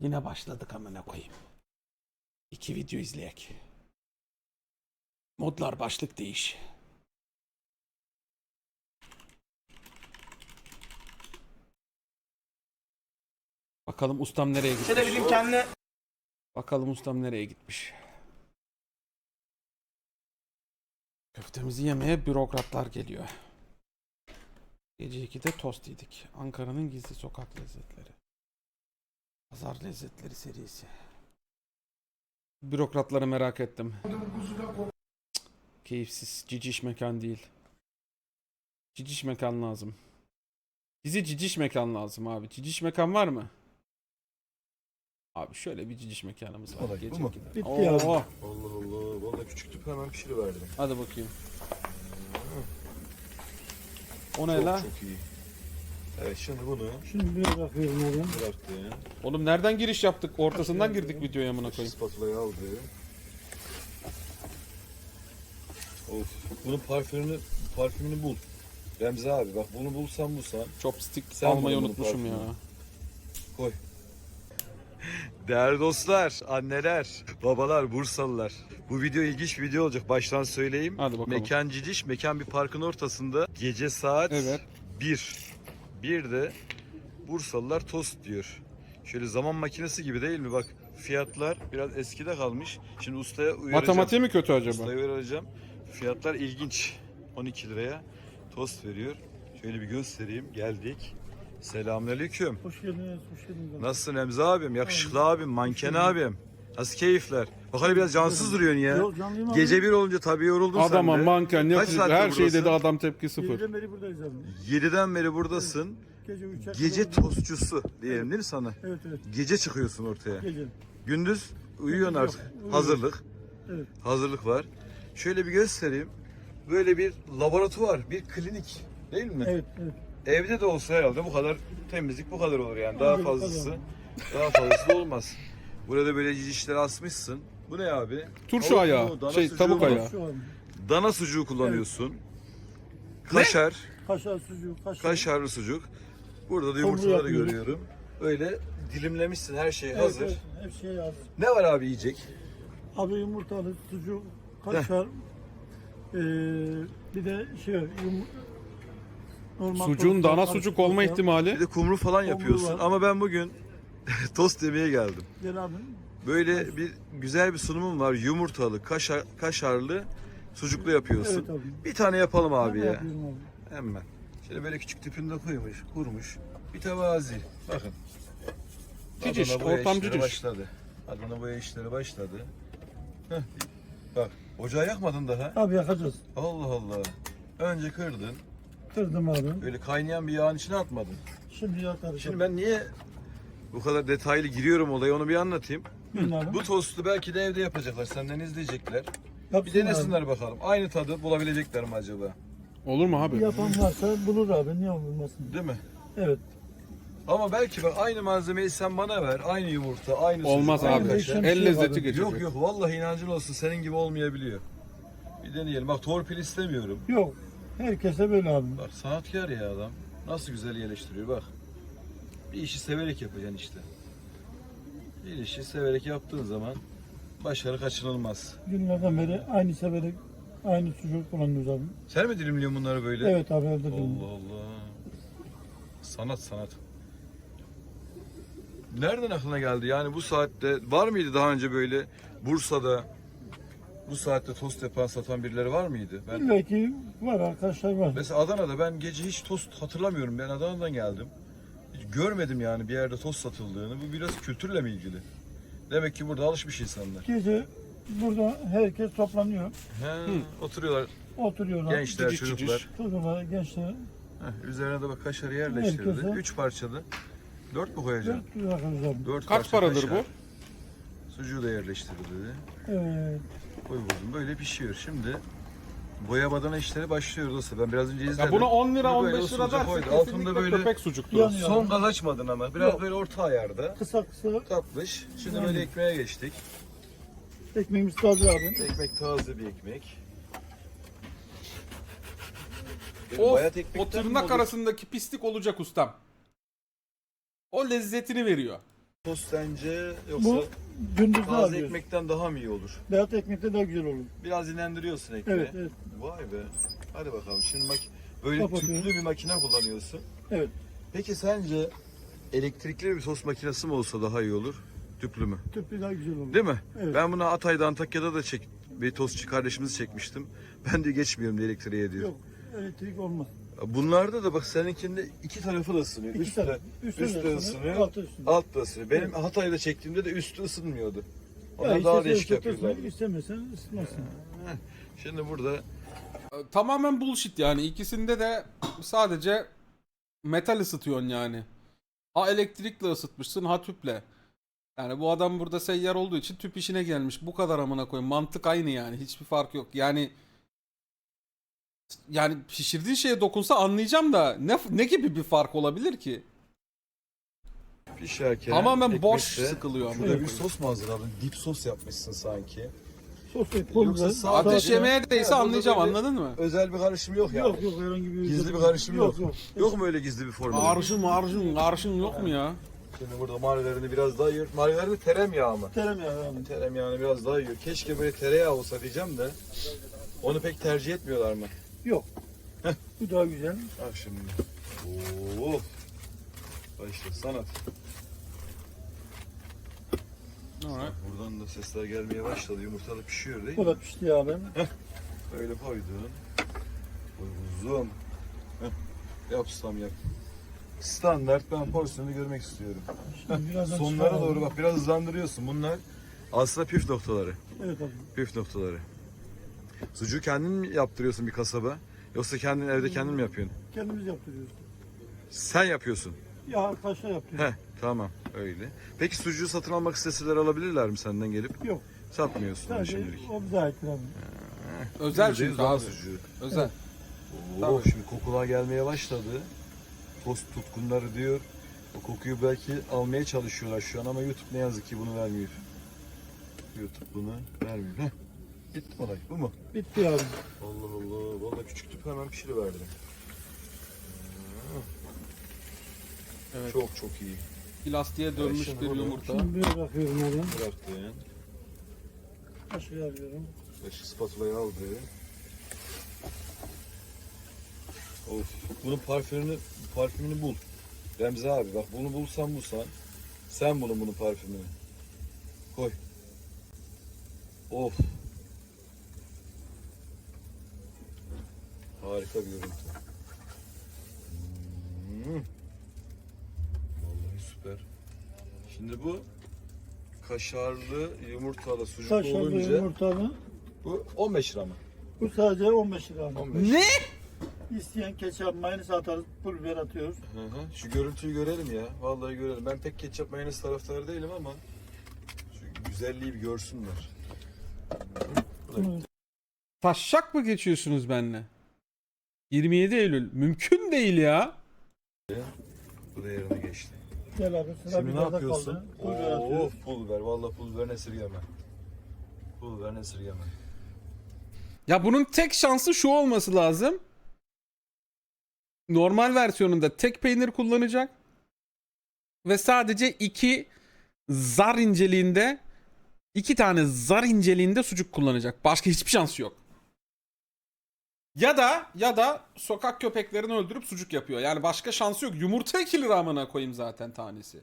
Yine başladık amına koyayım. İki video izleyek. Modlar başlık değiş. Bakalım ustam nereye gitmiş. De bizim kendi Bakalım ustam nereye gitmiş. Köftemizi yemeye bürokratlar geliyor. Gece 2'de tost yedik. Ankara'nın gizli sokak lezzetleri. Pazar lezzetleri serisi. Bürokratları merak ettim. Cık, Keyifsiz. Ciciş mekan değil. Ciciş mekan lazım. Bizi ciciş mekan lazım abi. Ciciş mekan var mı? Abi şöyle bir ciciş mekanımız var. Bu Gece mu? 2'de. Bitti Oo, ya. Allah Allah. Vallahi küçüktük hemen pişiriverdim. Hadi bakayım. O ne Çok la? çok iyi. Evet şimdi bunu Şimdi bir bakıyorum oradan. bıraktı. Oğlum nereden giriş yaptık? Ortasından girdik videoya amına koyayım. Spatulayı aldı. Of. Bunun parfümünü, parfümünü bul. Remzi abi bak bunu bulsan bulsan. Chopstick Sen almayı buldun unutmuşum parfümü. ya. Koy. Değerli dostlar, anneler, babalar, Bursalılar. Bu video ilginç bir video olacak. Baştan söyleyeyim. Hadi bakalım. Mekan Ciciş, mekan bir parkın ortasında. Gece saat Evet. 1. 1'de Bursalılar tost diyor. Şöyle zaman makinesi gibi değil mi? Bak fiyatlar biraz eskide kalmış. Şimdi ustaya uyaracağım. Matematiği mi kötü acaba? Ustaya uyaracağım. Fiyatlar ilginç. 12 liraya tost veriyor. Şöyle bir göstereyim. Geldik. Selamünaleyküm. Hoş geldiniz, hoş geldiniz. Nasılsın Emzi abim? Yakışıklı abim, manken abim. Nasıl keyifler? Bak hele biraz cansız duruyorsun ya. Yok, canlıyım abi. Gece bir olunca tabii yoruldun Adama sen de. manken Kaç saattir her şey buradasın? dedi adam tepki sıfır. Geceden beri buradayız abi. 7'den beri buradasın. Gece 3'e Gece tostçusu diyelim değil mi sana? Evet evet, Gece çıkıyorsun ortaya. gece. Gündüz uyuyorsun Yok, artık. uyuyorum. Hazırlık. Evet. Hazırlık var. Şöyle bir göstereyim. Böyle bir laboratuvar, bir klinik değil mi? Evet, evet. Evde de olsa herhalde bu kadar temizlik bu kadar olur yani. Daha fazlası daha fazlası olmaz. Burada böyle cicişleri asmışsın. Bu ne abi? Turşu Tavuk ayağı, mu, dana şey, sucuğu tavuk mu? ayağı. Şu an Dana sucuğu kullanıyorsun. Kaşar, kaşar sucuk, kaşar. kaşarlı sucuk. Burada da yumurtaları yapıyoruz. görüyorum. Öyle dilimlemişsin her şey Evet, hazır. Evet, her şey hazır. Ne var abi yiyecek? Abi yumurtalı, sucuk, kaşar. Eee bir de şey, yum... Normal Sucuğun dana sucuk olma tostlar. Bir ihtimali. de kumru falan Kumru yapıyorsun. var. Ama ben bugün tost yemeye geldim. Gel abi. Böyle bir güzel bir sunumum var. Yumurtalı, kaşar, kaşarlı, sucuklu yapıyorsun. Evet abi. Bir tane yapalım abi Ben ya. yapıyorum abi. Hemen. Şöyle böyle küçük tipinde koymuş, kurmuş. Bir tevazi. Bakın. Ciciş, Adana boya ortam işleri başladı. Adana boya işleri başladı. Heh. Bak, ocağı yakmadın daha. Abi yakacağız. Allah Allah. Önce kırdın. Kırdım abi. Böyle kaynayan bir yağın içine atmadın. Şimdi yakarız. Şimdi ben niye bu kadar detaylı giriyorum olaya onu bir anlatayım. Abi. Bu tostu belki de evde yapacaklar. Senden izleyecekler. Bir Yapsın denesinler bakalım. Aynı tadı bulabilecekler mi acaba? Olur mu abi. Yapan varsa bulur abi. Niye bulmasın? Değil mi? Evet. Ama belki bak aynı malzemeyi sen bana ver. Aynı yumurta, aynı sucuk, Olmaz aynı abi. kaşar. Aynı şey El lezzeti geçecek. Yok yok vallahi inancın olsun senin gibi olmayabiliyor. Bir deneyelim. Bak torpil istemiyorum. Yok. Herkese böyle abi. Bak sanatkar ya adam. Nasıl güzel yerleştiriyor bak. Bir işi severek yapacaksın işte. Bir işi severek yaptığın zaman başarı kaçınılmaz. Günlerden beri aynı severek aynı sucuk kullanıyoruz abi. Sen mi dilimliyorsun bunları böyle? Evet abi evde Allah dilim. Allah. Sanat sanat. Nereden aklına geldi? Yani bu saatte var mıydı daha önce böyle Bursa'da bu saatte tost yapan satan birileri var mıydı? Ben İlla ki var arkadaşlar var. mesela Adana'da ben gece hiç tost hatırlamıyorum. Ben Adana'dan geldim. Görmedim yani bir yerde tost satıldığını. Bu biraz kültürle mi ilgili? Demek ki burada alışmış insanlar. Gece burada herkes toplanıyor. He, oturuyorlar Oturuyorlar. gençler, çocuklar. Çocuklar, gençler. Heh, üzerine de bak kaşarı yerleştirdi. Herkese- Üç parçalı. Dört mü koyacaksın? Dört abi. Dört Kaç parça paradır kaşar. bu? Sucuğu da yerleştirdi dedi. Evet. Koy buldum. Böyle pişiyor. Şimdi boya badana işleri başlıyor dostlar. Ben biraz önce izledim. Ya buna 10 lira Bunu böyle 15 lira usulca dersin kesinlikle Altında böyle köpek sucuktur. Son gaz açmadın ama. Biraz Yok. böyle orta ayarda. Kısa kısa Tatlış. Şimdi Yani. böyle ekmeğe geçtik. ekmeğimiz taze abi. Ekmek taze bir ekmek. Of, Bayat o mi tırnak arasındaki pislik olacak ustam. O lezzetini veriyor. Tost sence yoksa Bu gündüz ne taze yapıyoruz? ekmekten daha mı iyi olur? Beyaz ekmekte daha güzel olur. Biraz dinlendiriyorsun ekmeği. Evet, evet. Vay be. Hadi bakalım. Şimdi mak böyle Kapatıyorum. tüplü bir makine kullanıyorsun. Evet. Peki sence elektrikli bir tost makinesi mi olsa daha iyi olur? Tüplü mü? Tüplü daha güzel olur. Değil mi? Evet. Ben bunu Hatay'da Antakya'da da çek bir tostçu kardeşimizi çekmiştim. Ben de geçmiyorum diye elektriğe diyor. Yok, elektrik olmaz. Bunlarda da bak seninkinde iki tarafı da ısınıyor. İki üstte, taraf. Üstte üstte de ısınıyor, altı ısınıyor. alt da ısınıyor. Benim Hatay'da çektiğimde de üstü ısınmıyordu. Ya Onlar daha istesen değişik yapıyorlar. İstemesen ısıtmazsın. Şimdi burada Tamamen bullshit yani. İkisinde de sadece metal ısıtıyorsun yani. Ha elektrikle ısıtmışsın ha tüple. Yani bu adam burada seyyar olduğu için tüp işine gelmiş. Bu kadar amına koyayım. Mantık aynı yani. Hiçbir fark yok. Yani yani pişirdiğin şeye dokunsa anlayacağım da ne ne gibi bir fark olabilir ki? pişerken Tamamen boş sıkılıyor amına Şurada bir koyayım. sos mu hazırladın? Dip sos yapmışsın sanki. Sos et, pul Yoksa biber, sade- Ateş yemeğe değse anlayacağım anladın mı? Özel bir karışım yok yani. Yok yok herhangi bir Gizli bir karışım yok. Yok Yok mu öyle gizli bir formül? Arşın marjın karşın yok mu ya? Şimdi burada margarini biraz daha yiyor. Margarini tereyağı mı? Tereyağı yani. Tereyağını biraz daha yiyor. Keşke böyle tereyağı olsa diyeceğim de. Onu pek tercih etmiyorlar mı? Yok. Bu daha güzel. Bak şimdi. Oo. Bak işte sanat. Alright. Buradan da sesler gelmeye başladı. Yumurta da pişiyor değil mi? da pişti abi. Böyle koydun. Koy uzun. Heh. Yap. Standart ben porsiyonu görmek istiyorum. Şimdi birazdan Sonlara doğru bak biraz hızlandırıyorsun. Bunlar aslında püf noktaları. Evet abi. Püf noktaları. Sucuğu kendin mi yaptırıyorsun bir kasaba? Yoksa kendin evde kendin mi yapıyorsun? Kendimiz yaptırıyoruz. Sen yapıyorsun. Ya arkadaşlar yaptırıyor. Heh tamam öyle. Peki sucuğu satın almak isteseler alabilirler mi senden gelip? Yok. Satmıyorsun Sadece şimdilik. o bize aittir abi. Özel Yüzde yüz çünkü sucuğu. Özel. Oo, Tabii. şimdi kokular gelmeye başladı. Tost tutkunları diyor. O kokuyu belki almaya çalışıyorlar şu an ama YouTube ne yazık ki bunu vermiyor. YouTube bunu vermiyor. Heh. Bitti olay. Bu mu? Bitti abi. Allah Allah. Vallahi küçük tüp hemen pişiriverdi. Evet. Çok çok iyi. Plastiğe dönmüş bir yumurta. Şimdi bir bakıyorum abi. Bıraktın. Kaşığı alıyorum. Beş spatulayı aldı. Of. Bunun parfümünü, parfümünü bul. Remzi abi bak bunu bulsan bulsan. Sen bulun bunun parfümünü. Koy. Of. Harika bir görüntü. Hmm. Vallahi süper. Şimdi bu kaşarlı yumurtalı sucuklu Kaşarlı olunca yumurtalı. bu 15 lira mı? Bu sadece 15 lira abi. 15. Ne? İsteyen ketçap, mayonez atarız, pul biber atıyoruz. Hı hı. Şu görüntüyü görelim ya. Vallahi görelim. Ben pek ketçap mayonez taraftarı değilim ama şu güzelliği bir görsünler. Taşşak mı geçiyorsunuz benimle? 27 Eylül. Mümkün değil ya. Bu da yerine geçti. gel abi sıra Şimdi ne yapıyorsun? kaldı. Pul biber atıyoruz. Of pul biber. Vallahi pul biber esirgeme. Pul biber esirgeme. Ya bunun tek şansı şu olması lazım. Normal versiyonunda tek peynir kullanacak. Ve sadece iki zar inceliğinde iki tane zar inceliğinde sucuk kullanacak. Başka hiçbir şansı yok. Ya da ya da sokak köpeklerini öldürüp sucuk yapıyor. Yani başka şansı yok. Yumurta 2 lira amına koyayım zaten tanesi.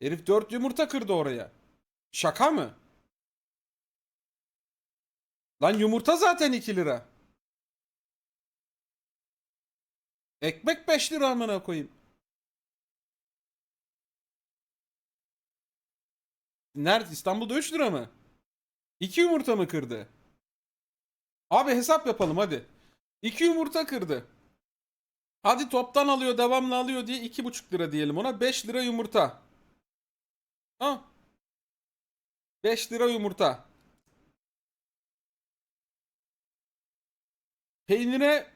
Herif 4 yumurta kırdı oraya. Şaka mı? Lan yumurta zaten 2 lira. Ekmek 5 lira amına koyayım. Nerede? İstanbul'da 3 lira mı? 2 yumurta mı kırdı? Abi hesap yapalım hadi. 2 yumurta kırdı. Hadi toptan alıyor devamlı alıyor diye 2,5 lira diyelim ona. 5 lira yumurta. Ha? 5 lira yumurta. Peynire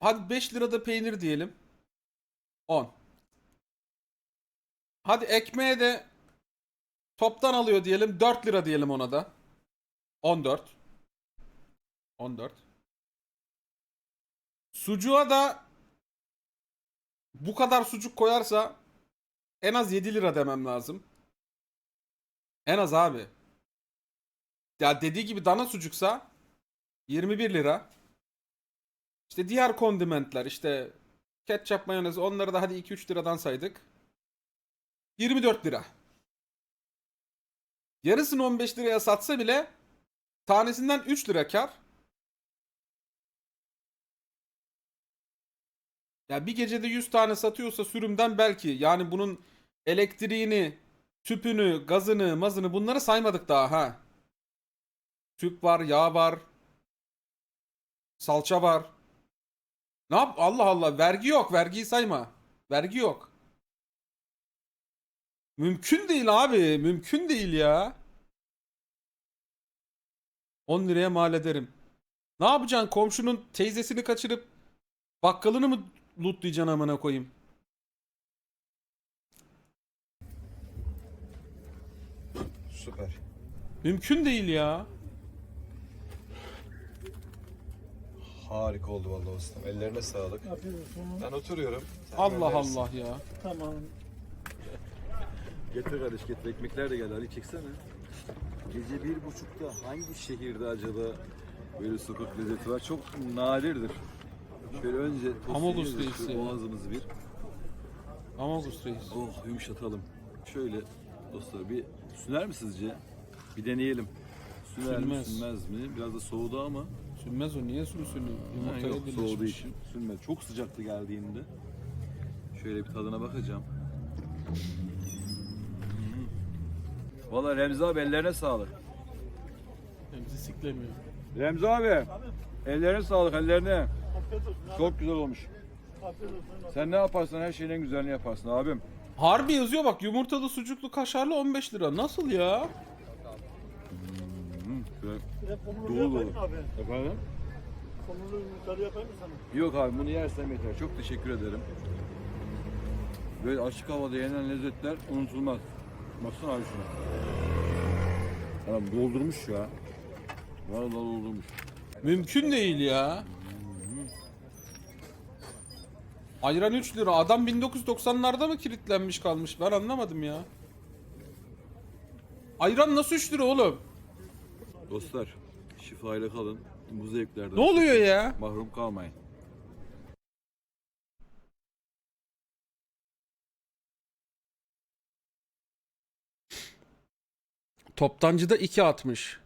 hadi 5 lirada peynir diyelim. 10. Hadi ekmeğe de toptan alıyor diyelim. 4 lira diyelim ona da. 14. 14. Sucuğa da bu kadar sucuk koyarsa en az 7 lira demem lazım. En az abi. Ya dediği gibi dana sucuksa 21 lira. İşte diğer kondimentler işte ketçap mayonez onları da hadi 2-3 liradan saydık. 24 lira. Yarısını 15 liraya satsa bile tanesinden 3 lira kar. Ya bir gecede 100 tane satıyorsa sürümden belki yani bunun elektriğini, tüpünü, gazını, mazını bunları saymadık daha ha. Tüp var, yağ var. Salça var. Ne yap? Allah Allah vergi yok. Vergiyi sayma. Vergi yok. Mümkün değil abi. Mümkün değil ya. 10 liraya mal ederim. Ne yapacaksın? Komşunun teyzesini kaçırıp bakkalını mı lootlayacaksın amına koyayım? Süper. Mümkün değil ya. Harika oldu vallahi ustam. Ellerine sağlık. Olsun. Ben oturuyorum. Sen Allah gönderirsin. Allah ya. Tamam. Getir kardeş getir. Ekmekler de geldi. Ali çeksene. Gece bir buçukta hangi şehirde acaba böyle sokak lezzeti var? Çok nadirdir. Şöyle önce Amogus yiyelim de şu reis ya. boğazımızı bir Amagus reis. oh yumuşatalım. Şöyle dostlar bir süner mi sizce? Bir deneyelim. Süner mi Sünmez. sünmez mi? Biraz da soğudu ama. Sünmez o niye sürüsünü? Ha, Yumurtaya yok soğuduğu birleşmiş. için sünmez. Çok sıcaktı geldiğinde. Şöyle bir tadına bakacağım. Valla Remzi abi ellerine sağlık. Bizi siklemiyor. Remzi abi ellerine sağlık ellerine. Çok güzel olmuş. Sen ne yaparsan her şeyin en güzelini yaparsın abim. Harbi yazıyor bak yumurtalı sucuklu kaşarlı 15 lira. Nasıl ya? Şöyle de pomurlu Dolu dolu. Efendim? Yumurtalı yapayım mı sana? Yok abi bunu yersem yeter. Çok teşekkür ederim. Böyle açık havada yenen lezzetler unutulmaz. Baksana abi şuna. Adam doldurmuş ya. Vallahi doldurmuş. Mümkün değil ya. Ayran 3 lira. Adam 1990'larda mı kilitlenmiş kalmış? Ben anlamadım ya. Ayran nasıl 3 lira oğlum? Dostlar şifayla kalın. Bu zevklerden Ne oluyor ya? mahrum kalmayın. Toptancıda 2.60.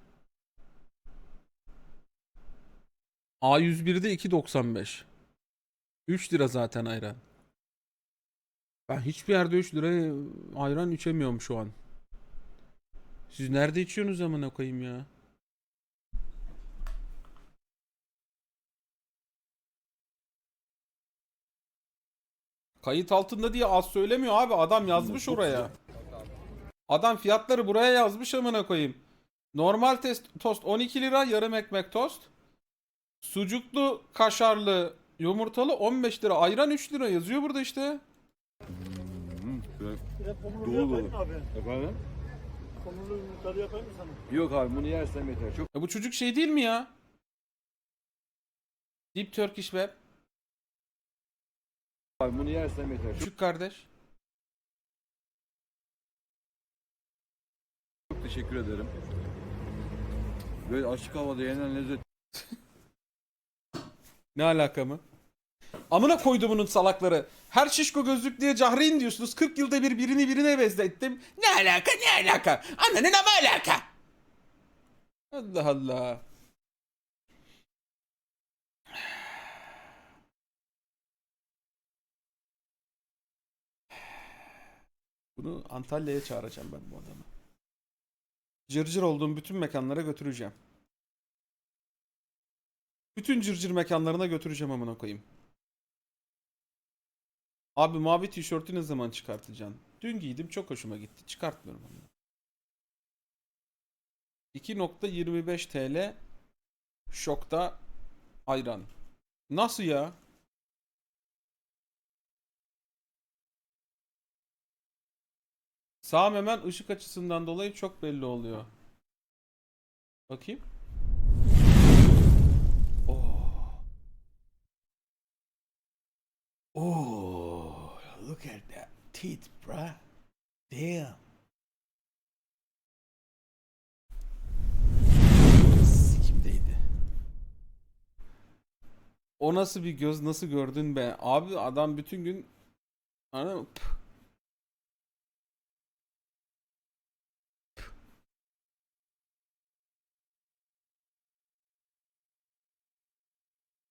A101'de 2.95. 3 lira zaten ayran. Ben hiçbir yerde 3 liraya ayran içemiyorum şu an. Siz nerede içiyorsunuz amına koyayım ya? Kayıt altında diye az söylemiyor abi. Adam yazmış oraya. Adam fiyatları buraya yazmış amına koyayım. Normal test, tost 12 lira yarım ekmek tost. Sucuklu kaşarlı yumurtalı 15 lira. Ayran 3 lira yazıyor burada işte. Dolu dolu. Efendim? Pomurlu yumurtalı yapayım mı sana? Yok abi bunu yersem yeter. Çok Ya bu çocuk şey değil mi ya? Deep Turkish Web. abi bunu yersem yeter. Çok, Küçük kardeş. çok teşekkür ederim. Böyle açık havada yenen lezzet Ne alaka mı? Amına koydu bunun salakları. Her şişko gözlük diye cahreyn diyorsunuz. 40 yılda bir birini birine benzettim. Ne alaka ne alaka? Ananın ama alaka. Allah Allah. Bunu Antalya'ya çağıracağım ben bu adamı. Cırcır olduğum bütün mekanlara götüreceğim. Bütün cırcır mekanlarına götüreceğim amına koyayım. Abi mavi tişörtü ne zaman çıkartacaksın? Dün giydim çok hoşuma gitti. Çıkartmıyorum onu. 2.25 TL şokta ayran. Nasıl ya? Sağım hemen ışık açısından dolayı çok belli oluyor. Bakayım. Oh, look at that teeth, bruh. Damn. Sikimdeydi. O nasıl bir göz nasıl gördün be? Abi adam bütün gün Anladın mı?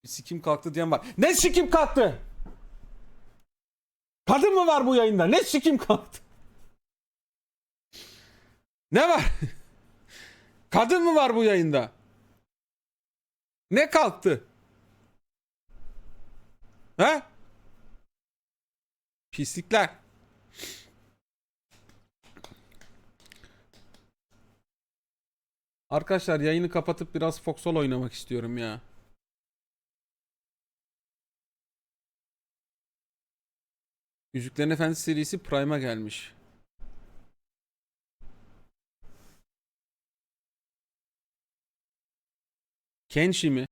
Bir sikim kalktı diyen var. Ne sikim kalktı? Kadın mı var bu yayında? Ne sikim kalktı? Ne var? Kadın mı var bu yayında? Ne kalktı? He? Pislikler. Arkadaşlar yayını kapatıp biraz Foxhole oynamak istiyorum ya. Yüzüklerin Efendisi serisi Prime'a gelmiş. Kenshi mi?